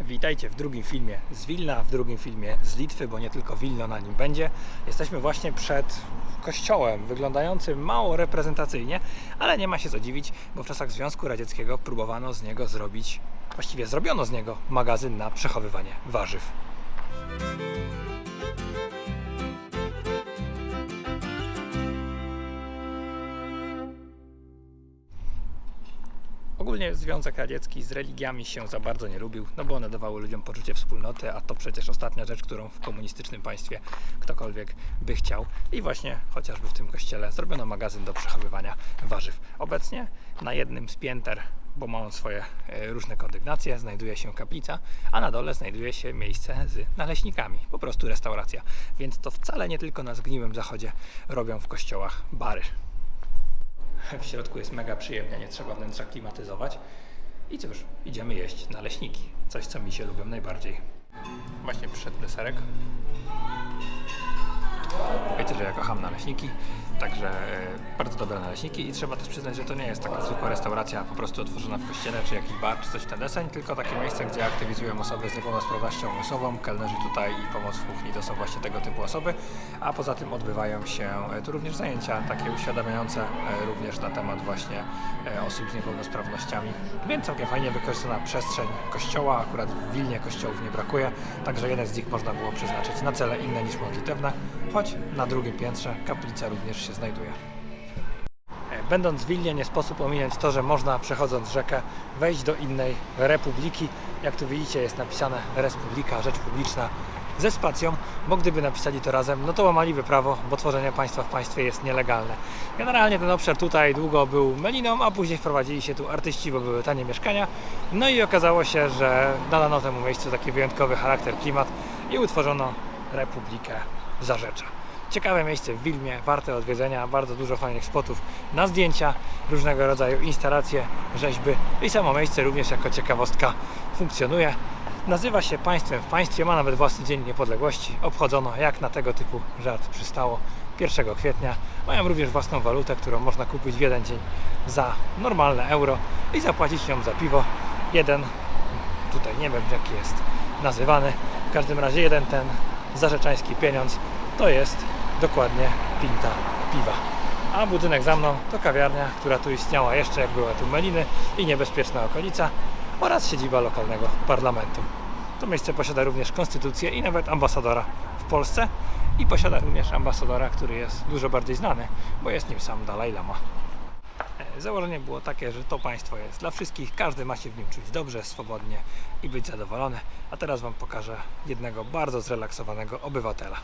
Witajcie w drugim filmie z Wilna, w drugim filmie z Litwy, bo nie tylko Wilno na nim będzie. Jesteśmy właśnie przed kościołem, wyglądającym mało reprezentacyjnie, ale nie ma się co dziwić, bo w czasach Związku Radzieckiego próbowano z niego zrobić, właściwie zrobiono z niego magazyn na przechowywanie warzyw. Ogólnie Związek Radziecki z religiami się za bardzo nie lubił, no bo one dawały ludziom poczucie wspólnoty, a to przecież ostatnia rzecz, którą w komunistycznym państwie ktokolwiek by chciał. I właśnie chociażby w tym kościele zrobiono magazyn do przechowywania warzyw. Obecnie na jednym z pięter, bo ma on swoje e, różne kondygnacje, znajduje się kaplica, a na dole znajduje się miejsce z naleśnikami, po prostu restauracja. Więc to wcale nie tylko na zgniłym zachodzie robią w kościołach bary. W środku jest mega przyjemnie, nie trzeba wnętrza klimatyzować. I cóż, idziemy jeść naleśniki. Coś, co mi się lubią najbardziej. Właśnie przyszedł deserek. Wiecie, że ja kocham naleśniki, także e, bardzo dobre naleśniki i trzeba też przyznać, że to nie jest taka zwykła restauracja po prostu otworzona w kościele czy jakiś bar czy coś w ten deseń, tylko takie miejsce, gdzie aktywizują osoby z niepełnosprawnością umysłową, kelnerzy tutaj i pomoc w kuchni to są właśnie tego typu osoby, a poza tym odbywają się e, tu również zajęcia takie uświadamiające e, również na temat właśnie osób z niepełnosprawnościami, więc całkiem fajnie wykorzystana przestrzeń kościoła, akurat w Wilnie kościołów nie brakuje, także jeden z nich można było przeznaczyć na cele inne niż modlitewne, choć na drugim piętrze kaplica również się znajduje. E, Będąc w Wilnie nie sposób ominąć to, że można przechodząc rzekę wejść do innej republiki. Jak tu widzicie jest napisane Republika, rzecz publiczna ze spacją, bo gdyby napisali to razem, no to łamaliby prawo, bo tworzenie państwa w państwie jest nielegalne. Generalnie ten obszar tutaj długo był meliną, a później wprowadzili się tu artyści, bo były tanie mieszkania. No i okazało się, że nadano temu miejscu taki wyjątkowy charakter, klimat i utworzono Republikę Zarzecza. Ciekawe miejsce w Wilmie, warte odwiedzenia, bardzo dużo fajnych spotów na zdjęcia, różnego rodzaju instalacje, rzeźby i samo miejsce również jako ciekawostka funkcjonuje. Nazywa się Państwem w Państwie, ma nawet własny Dzień Niepodległości. Obchodzono jak na tego typu żart przystało 1 kwietnia. Mają również własną walutę, którą można kupić w jeden dzień za normalne euro i zapłacić nią za piwo. Jeden, tutaj nie wiem jaki jest nazywany, w każdym razie jeden ten zarzeczański pieniądz to jest dokładnie pinta piwa. A budynek za mną to kawiarnia, która tu istniała jeszcze jak była tu Meliny i niebezpieczna okolica oraz siedziba lokalnego parlamentu. To miejsce posiada również konstytucję i nawet ambasadora w Polsce i posiada również ambasadora, który jest dużo bardziej znany, bo jest nim sam Dalai Lama. E, Założenie było takie, że to państwo jest dla wszystkich, każdy ma się w nim czuć dobrze, swobodnie i być zadowolony. A teraz Wam pokażę jednego bardzo zrelaksowanego obywatela.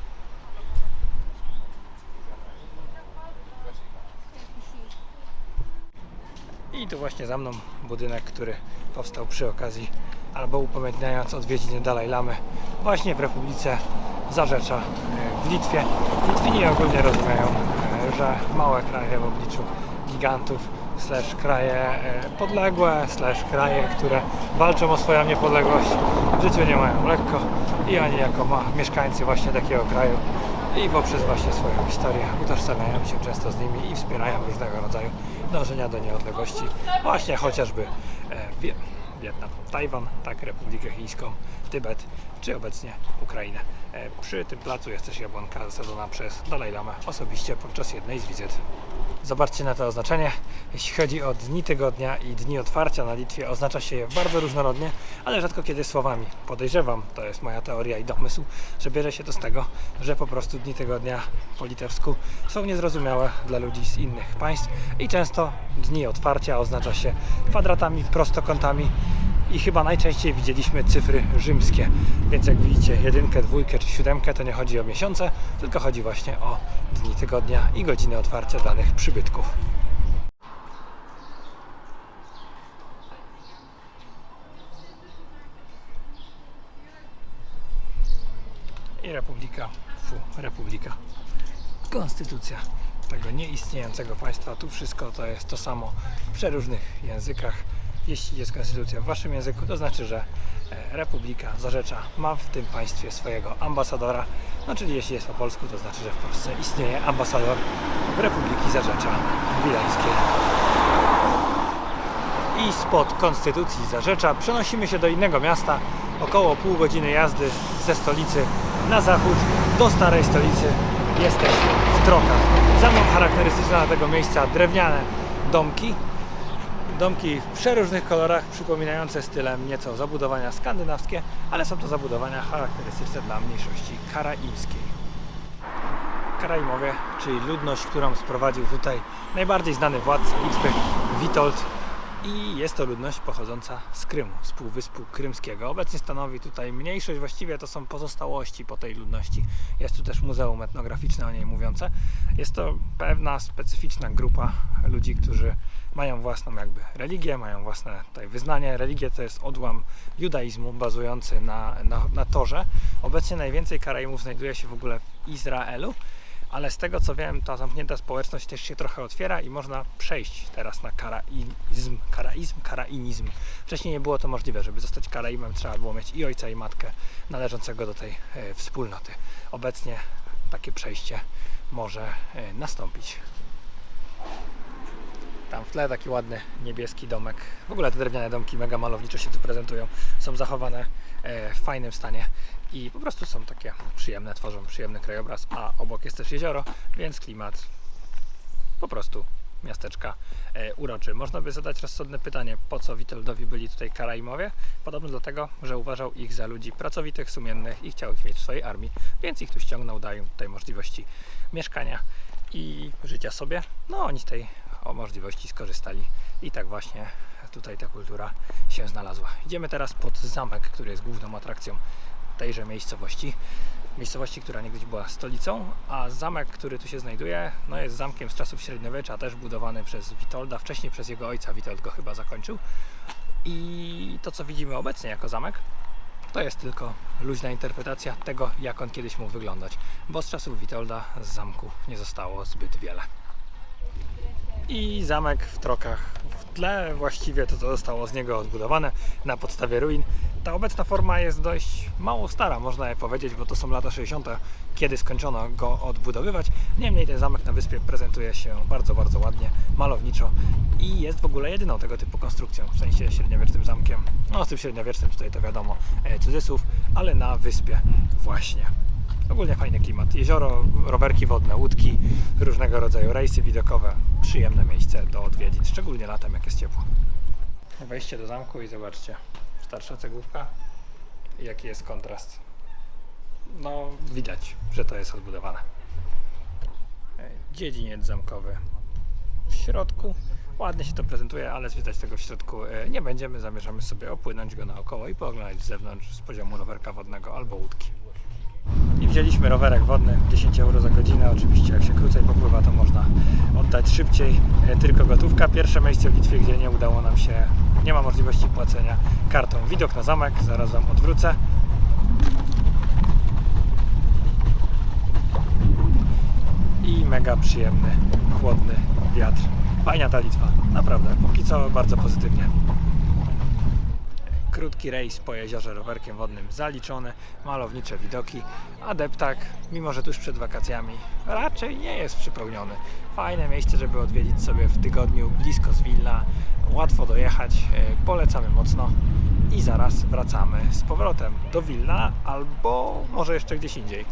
I tu właśnie za mną budynek, który powstał przy okazji albo upamiętniając odwiedziny Dalaj Lamy właśnie w Republice Zarzecza e, w Litwie. Litwini ogólnie rozumieją, e, że małe kraje w obliczu gigantów slash kraje e, podległe, slash kraje, które walczą o swoją niepodległość. W życiu nie mają lekko i oni jako ma, mieszkańcy właśnie takiego kraju i poprzez właśnie swoją historię utożsamiają się często z nimi i wspierają różnego rodzaju dążenia do niepodległości, właśnie chociażby e, Wie- Wietnam, Tajwan, tak, Republikę Chińską, Tybet, czy obecnie Ukrainę. E, Przy tym placu jest też jabłonka zasadzona przez Dalaj Lamę osobiście podczas jednej z wizyt. Zobaczcie na to oznaczenie. Jeśli chodzi o dni tygodnia i dni otwarcia na Litwie, oznacza się je bardzo różnorodnie, ale rzadko kiedy słowami. Podejrzewam, to jest moja teoria i domysł, że bierze się to z tego, że po prostu dni tygodnia po litewsku są niezrozumiałe dla ludzi z innych państw i często dni otwarcia oznacza się kwadratami, prostokątami i chyba najczęściej widzieliśmy cyfry rzymskie. Więc jak widzicie jedynkę, dwójkę czy siódemkę, to nie chodzi o miesiące, tylko chodzi właśnie o dni tygodnia i godziny otwarcia danych przybytków. I republika, fu, republika. Konstytucja tego nieistniejącego państwa. Tu wszystko to jest to samo w przeróżnych językach. Jeśli jest konstytucja w waszym języku, to znaczy, że e, Republika Zarzecza ma w tym państwie swojego ambasadora. No czyli jeśli jest po polsku, to znaczy, że w Polsce istnieje ambasador Republiki Zarzecza Wileńskiej. I spod Konstytucji Zarzecza przenosimy się do innego miasta, około pół godziny jazdy ze stolicy na zachód do starej stolicy. Jesteśmy w Trokach. Za mną charakterystyczne dla tego miejsca drewniane domki. Domki w przeróżnych kolorach, przypominające stylem nieco zabudowania skandynawskie, ale są to zabudowania charakterystyczne dla mniejszości karaimskiej. Karaimowie, czyli ludność, którą sprowadził tutaj najbardziej znany władca Litwy, Witold. I jest to ludność pochodząca z Krymu, z Półwyspu Krymskiego. Obecnie stanowi tutaj mniejszość, właściwie to są pozostałości po tej ludności. Jest tu też muzeum etnograficzne o niej mówiące. Jest to pewna specyficzna grupa ludzi, którzy mają własną jakby religię, mają własne tutaj wyznanie. Religia to jest odłam judaizmu bazujący na, na, na Torze. Obecnie najwięcej Karaimów znajduje się w ogóle w Izraelu ale z tego co wiem, ta zamknięta społeczność też się trochę otwiera i można przejść teraz na karaizm, karaizm, karainizm. Wcześniej nie było to możliwe, żeby zostać karaimem trzeba było mieć i ojca i matkę należącego do tej e, wspólnoty. Obecnie takie przejście może e, nastąpić. Tam w tle taki ładny niebieski domek. W ogóle te drewniane domki mega malowniczo się tu prezentują. Są zachowane e, w fajnym stanie i po prostu są takie przyjemne, tworzą przyjemny krajobraz, a obok jest też jezioro, więc klimat po prostu miasteczka e, uroczy. Można by zadać rozsądne pytanie, po co Witoldowi byli tutaj Karaimowie? Podobno dlatego, że uważał ich za ludzi pracowitych, sumiennych i chciał ich mieć w swojej armii, więc ich tu ściągnął, im tutaj możliwości mieszkania i życia sobie. No oni z tej o możliwości skorzystali i tak właśnie tutaj ta kultura się znalazła. Idziemy teraz pod zamek, który jest główną atrakcją tejże miejscowości. Miejscowości, która niegdyś była stolicą, a zamek, który tu się znajduje, no jest zamkiem z czasów średniowiecza, też budowany przez Witolda, wcześniej przez jego ojca, Witold go chyba zakończył. I to, co widzimy obecnie jako zamek, to jest tylko luźna interpretacja tego, jak on kiedyś mógł wyglądać, bo z czasów Witolda z zamku nie zostało zbyt wiele. I zamek w Trokach w tle, właściwie to, co zostało z niego odbudowane na podstawie ruin. Ta obecna forma jest dość mało stara, można je powiedzieć, bo to są lata 60., kiedy skończono go odbudowywać. Niemniej ten zamek na wyspie prezentuje się bardzo, bardzo ładnie, malowniczo i jest w ogóle jedyną tego typu konstrukcją, w sensie średniowiecznym zamkiem. No, z tym średniowiecznym tutaj to wiadomo, e, cudzysłów, ale na wyspie właśnie. Ogólnie fajny klimat. Jezioro, rowerki wodne, łódki, różnego rodzaju rejsy widokowe. Przyjemne miejsce do odwiedzin, szczególnie latem, jak jest ciepło. Wejście do zamku i zobaczcie. Starsza cegłówka jaki jest kontrast. No, widać, że to jest odbudowane. Dziedziniec zamkowy w środku. Ładnie się to prezentuje, ale zwiedzać tego w środku e, nie będziemy. Zamierzamy sobie opłynąć go naokoło i pooglądać z zewnątrz z poziomu rowerka wodnego albo łódki. Wzięliśmy rowerek wodny, 10 euro za godzinę. Oczywiście jak się krócej popływa, to można oddać szybciej. E, Tylko gotówka. Pierwsze miejsce w Litwie, gdzie nie udało nam się, nie ma możliwości płacenia kartą. Widok na zamek, zaraz Wam odwrócę. I mega przyjemny, chłodny wiatr. Fajna ta Litwa, naprawdę. Póki co bardzo pozytywnie. Krótki rejs po jeziorze rowerkiem wodnym. Zaliczony, malownicze widoki, a deptak, mimo że tuż przed wakacjami, raczej nie jest przypełniony. Fajne miejsce, żeby odwiedzić sobie w tygodniu, blisko z Wilna, łatwo dojechać, e, polecamy mocno. I zaraz wracamy z powrotem do Wilna albo może jeszcze gdzieś indziej,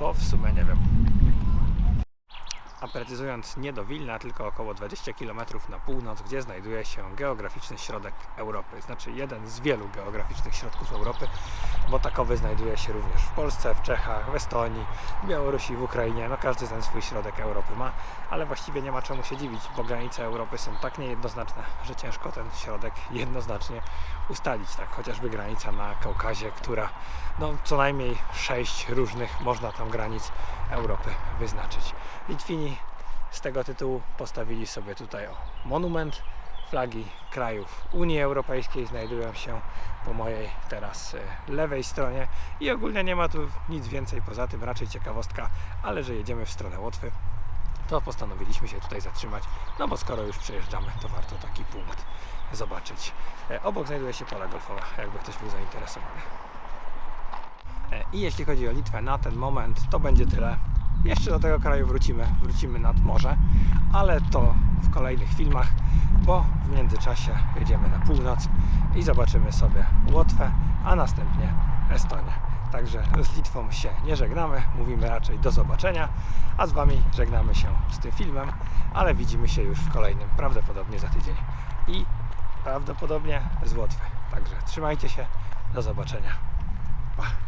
bo w sumie nie wiem. A precyzując nie do Wilna, tylko około 20 km na północ, gdzie znajduje się geograficzny środek Europy. Znaczy jeden z wielu geograficznych środków Europy, bo takowy znajduje się również w Polsce, w Czechach, w Estonii, w Białorusi, w Ukrainie. No każdy ten swój środek Europy ma, ale właściwie nie ma czemu się dziwić, bo granice Europy są tak niejednoznaczne, że ciężko ten środek jednoznacznie ustalić. Tak chociażby granica na Kaukazie, która no, co najmniej sześć różnych można tam granic Europy wyznaczyć. Litwini z tego tytułu postawili sobie tutaj o, monument. Flagi krajów Unii Europejskiej znajdują się po mojej teraz e, lewej stronie i ogólnie nie ma tu nic więcej poza tym, raczej ciekawostka, ale że jedziemy w stronę Łotwy, to postanowiliśmy się tutaj zatrzymać, no bo skoro już przejeżdżamy, to warto taki punkt zobaczyć. E, Obok znajduje się pola golfowa, jakby ktoś był zainteresowany. E, I jeśli chodzi o Litwę na ten moment, to będzie tyle. Jeszcze do tego kraju wrócimy, wrócimy nad morze, ale to w kolejnych filmach, bo w międzyczasie jedziemy na północ i zobaczymy sobie Łotwę, a następnie Estonia. Także z Litwą się nie żegnamy, mówimy raczej do zobaczenia, a z Wami żegnamy się z tym filmem, ale widzimy się już w kolejnym, prawdopodobnie za tydzień i prawdopodobnie z Łotwy. Także trzymajcie się, do zobaczenia. Pa.